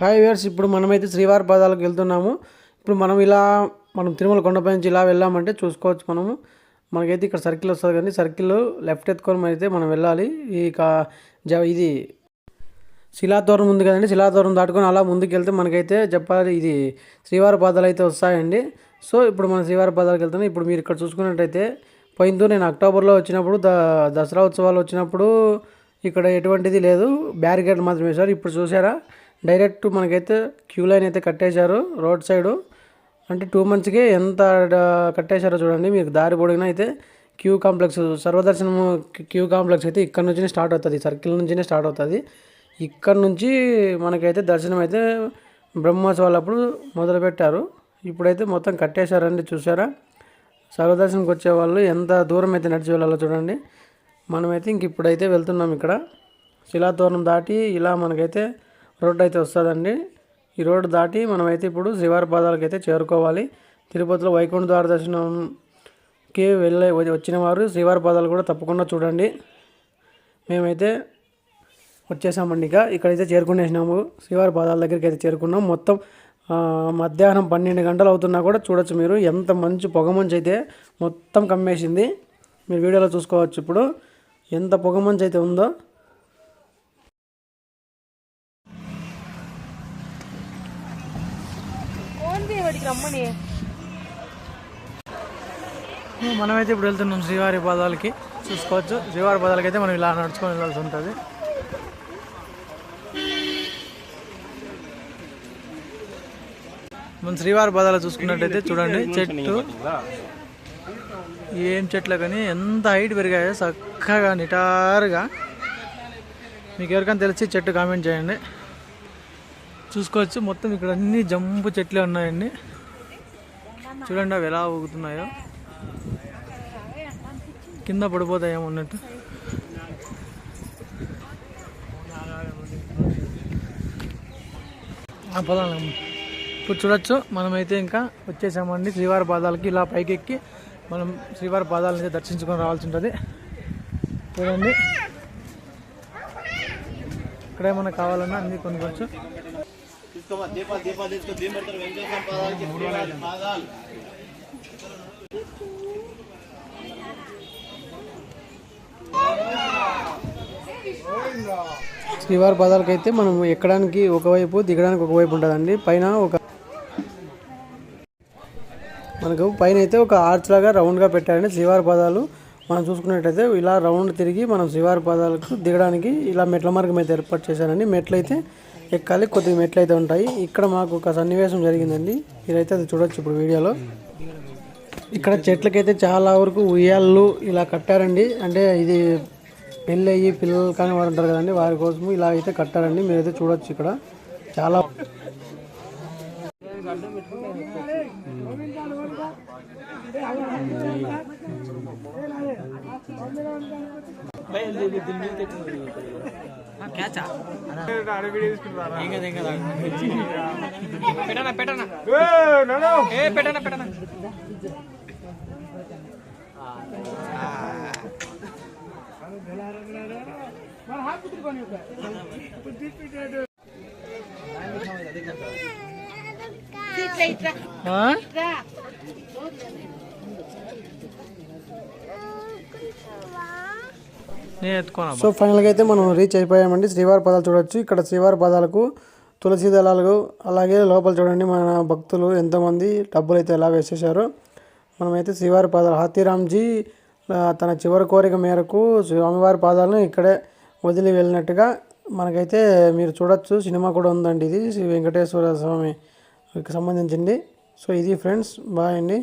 Hi wears ఇప్పుడు మనమైతే శ్రీవారి పాదాలకు వెళ్తున్నాము. ఇప్పుడు మనం ఇలా మనం తిరుమల కొండపై నుంచి ఇలా వెళ్ళామంటే చూసుకోవచ్చు మనము. మనకైతే ఇక్కడ సర్కిల్ వస్తుంది కానీ సర్కిల్ లెఫ్ట్ ఎత్తుకొని అయితే మనం వెళ్ళాలి. ఈ జ ఇది శిలాతోరం ఉంది కదండి. శిలాతోరం దాటుకొని అలా ముందుకు వెళ్తే మనకైతే చెప్పాలి ఇది శ్రీవారి పాదాలు అయితే వస్తాయండి. సో ఇప్పుడు మనం శ్రీవారి పాదాలకు వెళ్తున్నాం. ఇప్పుడు మీరు ఇక్కడ చూసుకున్నట్టయితే పోయిందో నేను అక్టోబర్లో వచ్చినప్పుడు ద దసరా ఉత్సవాలు వచ్చినప్పుడు ఇక్కడ ఎటువంటిది లేదు. బ్యారికేడ్ మాత్రమే సార్. ఇప్పుడు చూసారా? డైరెక్ట్ మనకైతే క్యూ లైన్ అయితే కట్టేశారు రోడ్ సైడు. అంటే టూ మంత్స్కి ఎంత కట్టేశారో చూడండి మీకు దారి పొడిగిన అయితే క్యూ కాంప్లెక్స్ సర్వదర్శనం క్యూ కాంప్లెక్స్ అయితే ఇక్కడ నుంచినే స్టార్ట్ అవుతుంది సర్కిల్ నుంచినే స్టార్ట్ అవుతుంది. ఇక్కడ నుంచి మనకైతే దర్శనం అయితే బ్రహ్మోత్సవాలప్పుడు మొదలుపెట్టారు ఇప్పుడైతే మొత్తం కట్టేశారండి చూసారా సర్వదర్శనంకి వచ్చే వాళ్ళు ఎంత దూరం అయితే నడిచి వెళ్ళాలో చూడండి. మనమైతే ఇంక ఇప్పుడైతే వెళ్తున్నాం ఇక్కడ. శిలాతోరణం దాటి ఇలా మనకైతే రోడ్డు అయితే వస్తుందండి. ఈ రోడ్డు దాటి మనమైతే ఇప్పుడు శ్రీవారి పాదాలకు అయితే చేరుకోవాలి. తిరుపతిలో వైకుంఠ ద్వార దర్శనంకి వెళ్ళే వచ్చిన వారు శ్రీవారి పాదాలు కూడా తప్పకుండా చూడండి. మేమైతే వచ్చేసామండి ఇక. ఇక్కడైతే చేరుకునేసినాము. శివారి పాదాల దగ్గరికి అయితే చేరుకున్నాం. మొత్తం మధ్యాహ్నం పన్నెండు గంటలు అవుతున్నా కూడా చూడొచ్చు మీరు. ఎంత మంచి పొగమంచు అయితే మొత్తం కమ్మేసింది. మీరు వీడియోలో చూసుకోవచ్చు ఇప్పుడు. ఎంత పొగమంచు అయితే ఉందో. వాడికి రమ్మని. మనమైతే ఇప్పుడు వెళ్తున్నాం శ్రీవారి పదాలకి. చూసుకోవచ్చు. శ్రీవారి పదాలకి అయితే మనం ఇలా నడుచుకొని వెళ్ళాల్సి ఉంటుంది. మనం శ్రీవారి పదాలు చూసుకున్నట్టయితే చూడండి చెట్టు. ఏం చెట్లు కానీ ఎంత హైట్ పెరిగాయో చక్కగా నిటారుగా. మీకు ఎవరికైనా తెలిసి చెట్టు కామెంట్ చేయండి. చూసుకోవచ్చు. మొత్తం ఇక్కడ అన్ని జంపు చెట్లే ఉన్నాయండి. చూడండి అవి ఎలా ఊగుతున్నాయో. కింద పడిపోతాయేమో ఉన్నట్టు ఆ, ఇప్పుడు చూడొచ్చు. మనమైతే ఇంకా వచ్చేసామండి శ్రీవారి పాదాలకి. ఇలా పైకి ఎక్కి మనం శ్రీవారి పాదాలని దర్శించుకొని రావాల్సి ఉంటుంది. చూడండి. ఇక్కడ ఏమన్నా కావాలన్నా అన్ని కొనుక్కోవచ్చు. తీసుకోమా దీపాలు దీపాలు తీసుకో దీపం పెడతారు వెంకటేశ్వర పాదాలకి శ్రీవారి పాదాలు. శ్రీవారి పాదాలకి అయితే మనం ఎక్కడానికి ఒకవైపు దిగడానికి ఒకవైపు ఉంటుందండి. పైన ఒక మనకు పైన అయితే ఒక ఆర్చ్ లాగా రౌండ్గా పెట్టారండి శ్రీవారి పాదాలు. మనం చూసుకున్నట్టయితే ఇలా రౌండ్ తిరిగి మనం శ్రీవారి పాదాలకు దిగడానికి ఇలా మెట్ల మార్గం అయితే ఏర్పాటు చేశారండి. మెట్లు అయితే ఎక్కాలి కొద్దిగా మెట్లు అయితే ఉంటాయి. ఇక్కడ మాకు ఒక సన్నివేశం జరిగిందండి. మీరైతే అది చూడొచ్చు ఇప్పుడు వీడియోలో. ఇక్కడ చెట్లకైతే చాలా వరకు ఉయ్యాళ్ళు ఇలా కట్టారండి. అంటే ఇది పెళ్ళి అయ్యి పిల్లలు కానీ వారు ఉంటారు కదండి వారి కోసం ఇలా అయితే కట్టారండి. మీరైతే చూడొచ్చు ఇక్కడ. చాలా ఇట్లా ఇట్లా ఆ? ఇట్లా నేను ఎత్తుకోను సో ఫైనల్గా అయితే మనం రీచ్ అయిపోయామండి. శ్రీవారి పదాలు చూడొచ్చు. ఇక్కడ శ్రీవారి పదాలకు తులసి దళాలు అలాగే లోపల చూడండి మన భక్తులు ఎంతోమంది డబ్బులు అయితే ఎలా వేసేసారో మనమైతే శ్రీవారి పాదాలు హాతీరామ్జీ తన చివరి కోరిక మేరకు స్వామివారి పాదాలను ఇక్కడే వదిలి వెళ్ళినట్టుగా మనకైతే మీరు చూడొచ్చు. సినిమా కూడా ఉందండి ఇది. శ్రీ వెంకటేశ్వర స్వామికి సంబంధించింది. సో ఇది ఫ్రెండ్స్ బాయ్ అండి.